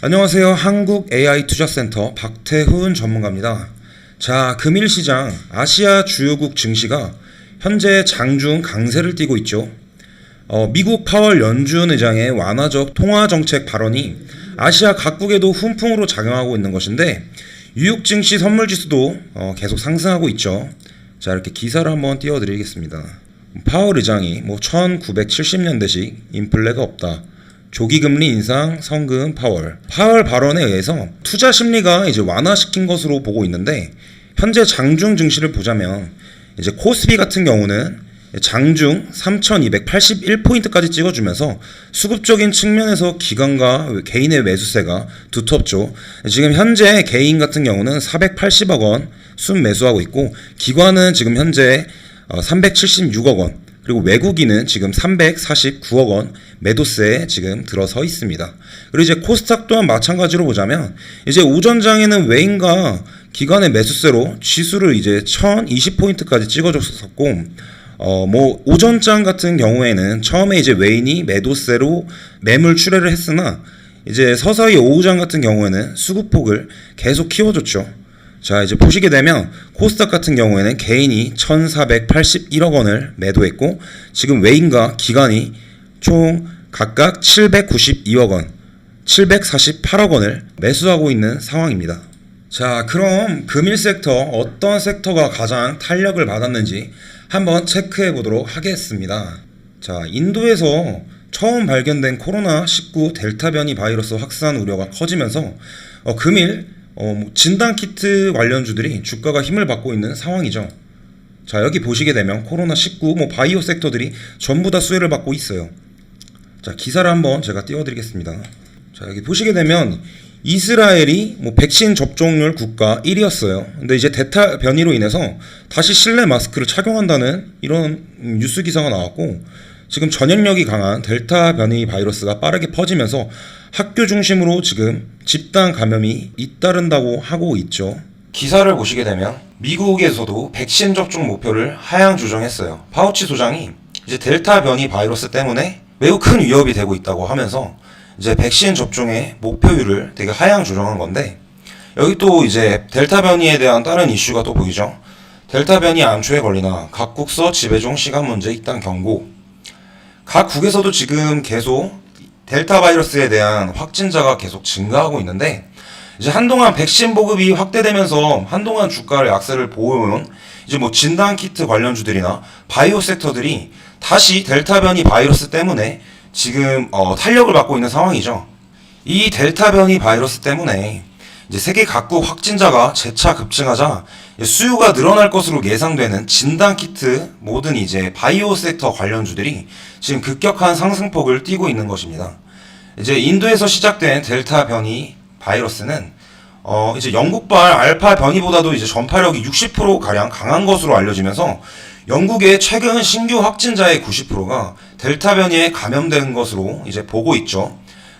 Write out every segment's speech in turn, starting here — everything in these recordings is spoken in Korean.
안녕하세요. 한국 AI 투자센터 박태훈 전문가입니다. 자, 금일 시장 아시아 주요국 증시가 현재 장중 강세를 띠고 있죠. 어, 미국 파월 연준 의장의 완화적 통화 정책 발언이 아시아 각국에도 훈풍으로 작용하고 있는 것인데 뉴욕 증시 선물 지수도 어, 계속 상승하고 있죠. 자, 이렇게 기사를 한번 띄워드리겠습니다. 파월 의장이 뭐 1970년대식 인플레가 없다. 조기 금리 인상 성금 파월. 파월 발언에 의해서 투자 심리가 이제 완화시킨 것으로 보고 있는데 현재 장중 증시를 보자면 이제 코스피 같은 경우는 장중 3,281포인트까지 찍어주면서 수급적인 측면에서 기관과 개인의 매수세가 두텁죠. 지금 현재 개인 같은 경우는 480억 원 순매수하고 있고 기관은 지금 현재 376억 원 그리고 외국인은 지금 349억 원 매도세에 지금 들어서 있습니다. 그리고 이제 코스닥 또한 마찬가지로 보자면 이제 오전장에는 외인과 기관의 매수세로 지수를 이제 1020포인트까지 찍어줬었고 어, 뭐, 오전장 같은 경우에는 처음에 이제 외인이 매도세로 매물 출회를 했으나 이제 서서히 오후장 같은 경우에는 수급폭을 계속 키워줬죠. 자, 이제 보시게 되면 코스닥 같은 경우에는 개인이 1,481억 원을 매도했고 지금 외인과 기관이 총 각각 792억 원, 748억 원을 매수하고 있는 상황입니다. 자, 그럼 금일 섹터 어떤 섹터가 가장 탄력을 받았는지 한번 체크해 보도록 하겠습니다. 자, 인도에서 처음 발견된 코로나19 델타 변이 바이러스 확산 우려가 커지면서 어, 금일 어, 뭐 진단 키트 관련주들이 주가가 힘을 받고 있는 상황이죠. 자, 여기 보시게 되면 코로나19 뭐 바이오 섹터들이 전부 다 수혜를 받고 있어요. 자, 기사를 한번 제가 띄워 드리겠습니다. 자, 여기 보시게 되면 이스라엘이 뭐 백신 접종률 국가 1위였어요. 근데 이제 대타 변이로 인해서 다시 실내 마스크를 착용한다는 이런 뉴스 기사가 나왔고 지금 전염력이 강한 델타 변이 바이러스가 빠르게 퍼지면서 학교 중심으로 지금 집단 감염이 잇따른다고 하고 있죠. 기사를 보시게 되면 미국에서도 백신 접종 목표를 하향 조정했어요. 파우치 소장이 이제 델타 변이 바이러스 때문에 매우 큰 위협이 되고 있다고 하면서 이제 백신 접종의 목표율을 되게 하향 조정한 건데 여기 또 이제 델타 변이에 대한 다른 이슈가 또 보이죠. 델타 변이 암초에 걸리나 각국서 지배종 시간 문제 입단 경고. 각 국에서도 지금 계속 델타 바이러스에 대한 확진자가 계속 증가하고 있는데 이제 한동안 백신 보급이 확대되면서 한동안 주가를 약세를 보여온 이제 뭐 진단 키트 관련주들이나 바이오 섹터들이 다시 델타 변이 바이러스 때문에 지금 어, 탄력을 받고 있는 상황이죠. 이 델타 변이 바이러스 때문에 이제 세계 각국 확진자가 재차 급증하자 수요가 늘어날 것으로 예상되는 진단 키트 모든 이제 바이오 섹터 관련주들이 지금 급격한 상승폭을 띠고 있는 것입니다. 이제 인도에서 시작된 델타 변이 바이러스는 어 이제 영국발 알파 변이보다도 이제 전파력이 60% 가량 강한 것으로 알려지면서 영국의 최근 신규 확진자의 90%가 델타 변이에 감염된 것으로 이제 보고 있죠.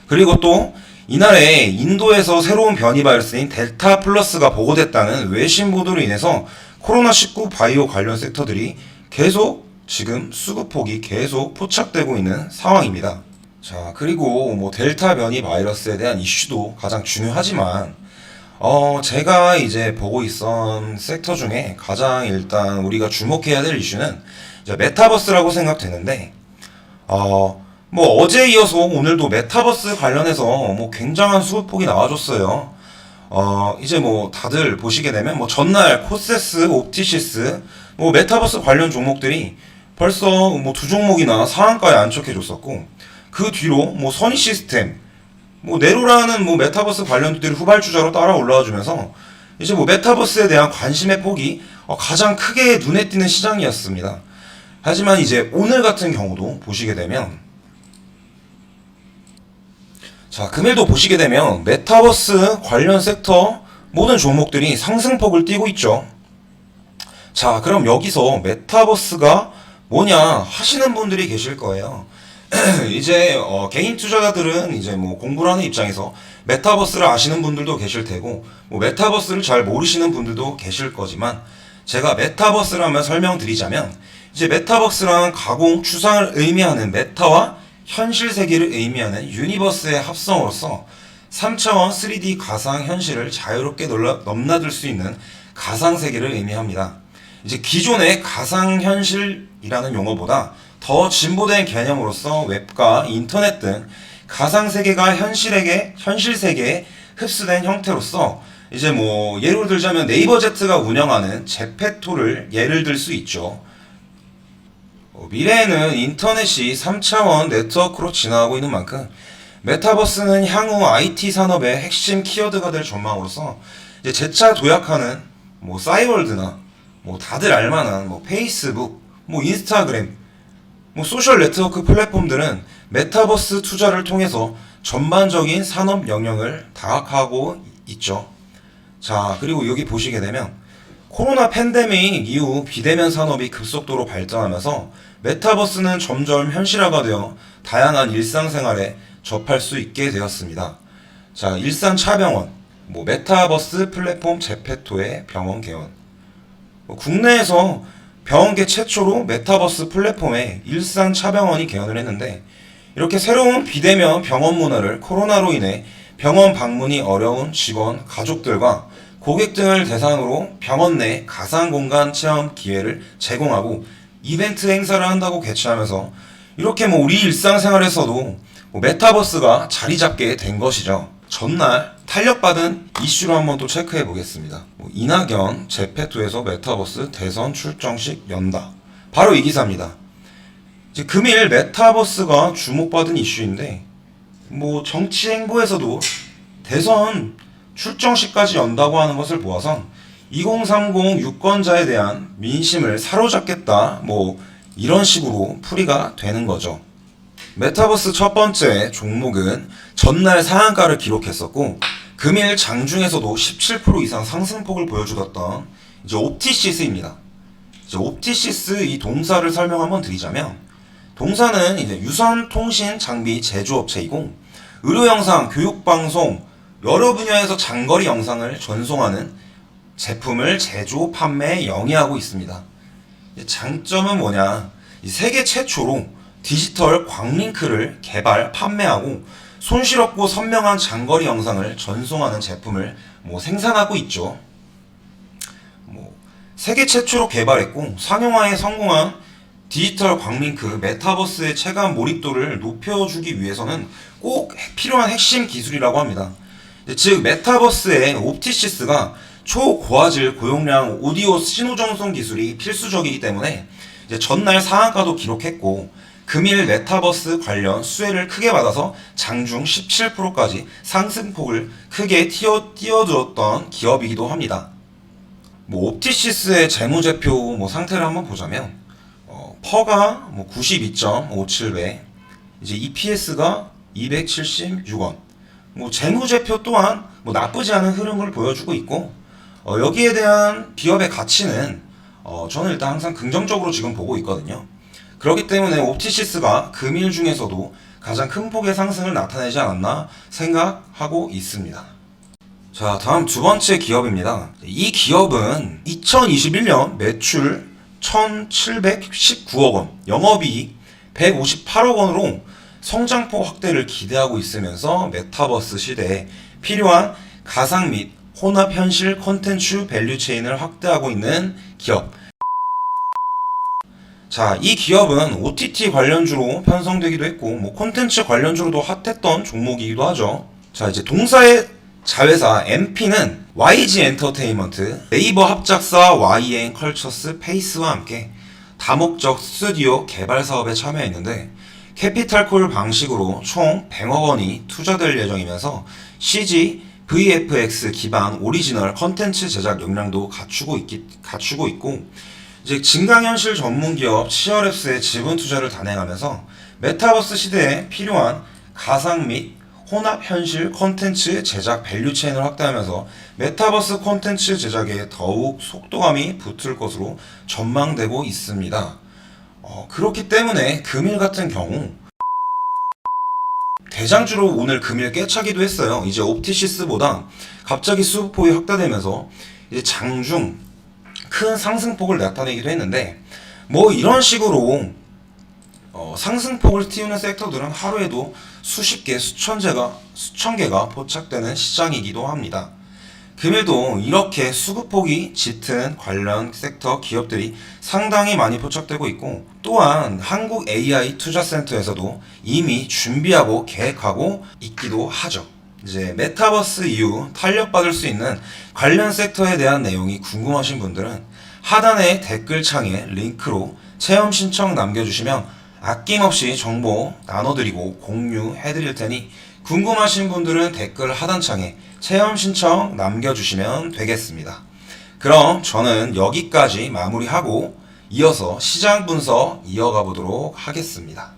그리고 또 이날에 인도에서 새로운 변이 바이러스인 델타 플러스가 보고됐다는 외신 보도로 인해서 코로나19 바이오 관련 섹터들이 계속 지금 수급폭이 계속 포착되고 있는 상황입니다. 자, 그리고 뭐 델타 변이 바이러스에 대한 이슈도 가장 중요하지만 어, 제가 이제 보고 있던 섹터 중에 가장 일단 우리가 주목해야 될 이슈는 메타버스라고 생각되는데 어, 뭐 어제 이어서 오늘도 메타버스 관련해서 뭐 굉장한 수급폭이 나와줬어요. 어, 이제 뭐 다들 보시게 되면 뭐 전날 코세스, 옵티시스, 뭐 메타버스 관련 종목들이 벌써 뭐 두 종목이나 상한가에 안착해줬었고 그 뒤로 뭐 선희 시스템, 뭐 네로라는 뭐 메타버스 관련주들이 후발주자로 따라 올라와 주면서 이제 뭐 메타버스에 대한 관심의 폭이 어, 가장 크게 눈에 띄는 시장이었습니다. 하지만 이제 오늘 같은 경우도 보시게 되면 자, 금일도 보시게 되면 메타버스 관련 섹터 모든 종목들이 상승폭을 띠고 있죠. 자, 그럼 여기서 메타버스가 뭐냐 하시는 분들이 계실 거예요. 이제 어, 개인 투자자들은 이제 뭐 공부를 하는 입장에서 메타버스를 아시는 분들도 계실 테고 뭐 메타버스를 잘 모르시는 분들도 계실 거지만 제가 메타버스라면 설명드리자면 이제 메타버스란 가공 추상을 의미하는 메타와 현실 세계를 의미하는 유니버스의 합성으로서 3차원 3D 가상 현실을 자유롭게 넘나들 수 있는 가상 세계를 의미합니다. 이제 기존의 가상 현실이라는 용어보다 더 진보된 개념으로서 웹과 인터넷 등 가상 세계가 현실에게 현실 세계에 흡수된 형태로서 이제 뭐 예를 들자면 네이버 제트가 운영하는 제페토를 예를 들 수 있죠. 어, 미래에는 인터넷이 3차원 네트워크로 진화하고 있는 만큼 메타버스는 향후 IT 산업의 핵심 키워드가 될 전망으로서 이제 재차 도약하는 뭐 싸이월드나 뭐 다들 알만한 뭐 페이스북, 뭐 인스타그램, 뭐 소셜 네트워크 플랫폼들은 메타버스 투자를 통해서 전반적인 산업 영역을 다각하고 있죠. 자, 그리고 여기 보시게 되면 코로나 팬데믹 이후 비대면 산업이 급속도로 발전하면서 메타버스는 점점 현실화가 되어 다양한 일상생활에 접할 수 있게 되었습니다. 자, 일산 차병원, 뭐 메타버스 플랫폼 제페토의 병원 개원. 뭐 국내에서 병원계 최초로 메타버스 플랫폼에 일산 차병원이 개원을 했는데 이렇게 새로운 비대면 병원 문화를 코로나로 인해 병원 방문이 어려운 직원, 가족들과 고객 등을 대상으로 병원 내 가상 공간 체험 기회를 제공하고 이벤트 행사를 한다고 개최하면서 이렇게 뭐 우리 일상생활에서도 뭐 메타버스가 자리 잡게 된 것이죠. 전날 탄력받은 이슈로 한번 또 체크해 보겠습니다. 뭐 이낙연 제페토에서 메타버스 대선 출정식 연다. 바로 이 기사입니다. 이제 금일 메타버스가 주목받은 이슈인데 뭐 정치 행보에서도 대선 출정식까지 연다고 하는 것을 보아선 2030 유권자에 대한 민심을 사로잡겠다 뭐 이런 식으로 풀이가 되는 거죠. 메타버스 첫 번째 종목은 전날 상한가를 기록했었고 금일 장중에서도 17% 이상 상승폭을 보여주었던 이제 옵티시스입니다. 이제 옵티시스 이 동사를 설명 한번 드리자면 동사는 이제 유선 통신 장비 제조업체이고 의료 영상, 교육 방송 여러 분야에서 장거리 영상을 전송하는 제품을 제조, 판매에 영위하고 있습니다. 장점은 뭐냐? 이 세계 최초로 디지털 광링크를 개발, 판매하고 손실 없고 선명한 장거리 영상을 전송하는 제품을 뭐 생산하고 있죠. 뭐 세계 최초로 개발했고 상용화에 성공한 디지털 광링크 메타버스의 체감 몰입도를 높여주기 위해서는 꼭 필요한 핵심 기술이라고 합니다. 즉 메타버스의 옵티시스가 초고화질 고용량 오디오 신호 전송 기술이 필수적이기 때문에 전날 상한가도 기록했고 금일 메타버스 관련 수혜를 크게 받아서 장중 17%까지 상승폭을 크게 띄워, 띄워주었던 기업이기도 합니다. 뭐 옵티시스의 재무제표 뭐 상태를 한번 보자면 어, 퍼가 뭐 92.57배, 이제 EPS가 276원. 뭐 재무제표 또한 뭐 나쁘지 않은 흐름을 보여주고 있고 어, 여기에 대한 기업의 가치는 어, 저는 일단 항상 긍정적으로 지금 보고 있거든요. 그렇기 때문에 옵티시스가 금일 중에서도 가장 큰 폭의 상승을 나타내지 않았나 생각하고 있습니다. 자, 다음 두 번째 기업입니다. 이 기업은 2021년 매출 1,719억 원, 영업이익 158억 원으로 성장폭 확대를 기대하고 있으면서 메타버스 시대에 필요한 가상 및 혼합 현실 콘텐츠 밸류 체인을 확대하고 있는 기업. 자, 이 기업은 OTT 관련주로 편성되기도 했고, 뭐 콘텐츠 관련주로도 핫했던 종목이기도 하죠. 자, 이제 동사의 자회사 MP는 YG 엔터테인먼트, 네이버 합작사 YN 컬처스 페이스와 함께 다목적 스튜디오 개발 사업에 참여했는데 캐피탈콜 방식으로 총 100억 원이 투자될 예정이면서 CG, VFX 기반 오리지널 컨텐츠 제작 역량도 갖추고 있기, 갖추고 있고 이제 증강현실 전문 기업 치어랩스의 지분 투자를 단행하면서 메타버스 시대에 필요한 가상 및 혼합 현실 콘텐츠 제작 밸류 체인을 확대하면서 메타버스 콘텐츠 제작에 더욱 속도감이 붙을 것으로 전망되고 있습니다. 어, 그렇기 때문에 금일 같은 경우 대장주로 오늘 금일 깨차기도 했어요. 이제 옵티시스보다 갑자기 수급폭이 확대되면서 이제 장중 큰 상승폭을 나타내기도 했는데 뭐 이런 식으로 어, 상승폭을 띄우는 섹터들은 하루에도 수십 개, 수천 개가, 수천 개가 포착되는 시장이기도 합니다. 금일도 이렇게 수급폭이 짙은 관련 섹터 기업들이 상당히 많이 포착되고 있고 또한 한국 AI 투자센터에서도 이미 준비하고 계획하고 있기도 하죠. 이제 메타버스 이후 탄력받을 수 있는 관련 섹터에 대한 내용이 궁금하신 분들은 하단의 댓글창에 링크로 체험 신청 남겨주시면 아낌없이 정보 나눠드리고 공유해드릴 테니 궁금하신 분들은 댓글 하단창에 체험 신청 남겨주시면 되겠습니다. 그럼 저는 여기까지 마무리하고 이어서 시장 분석 이어가 보도록 하겠습니다.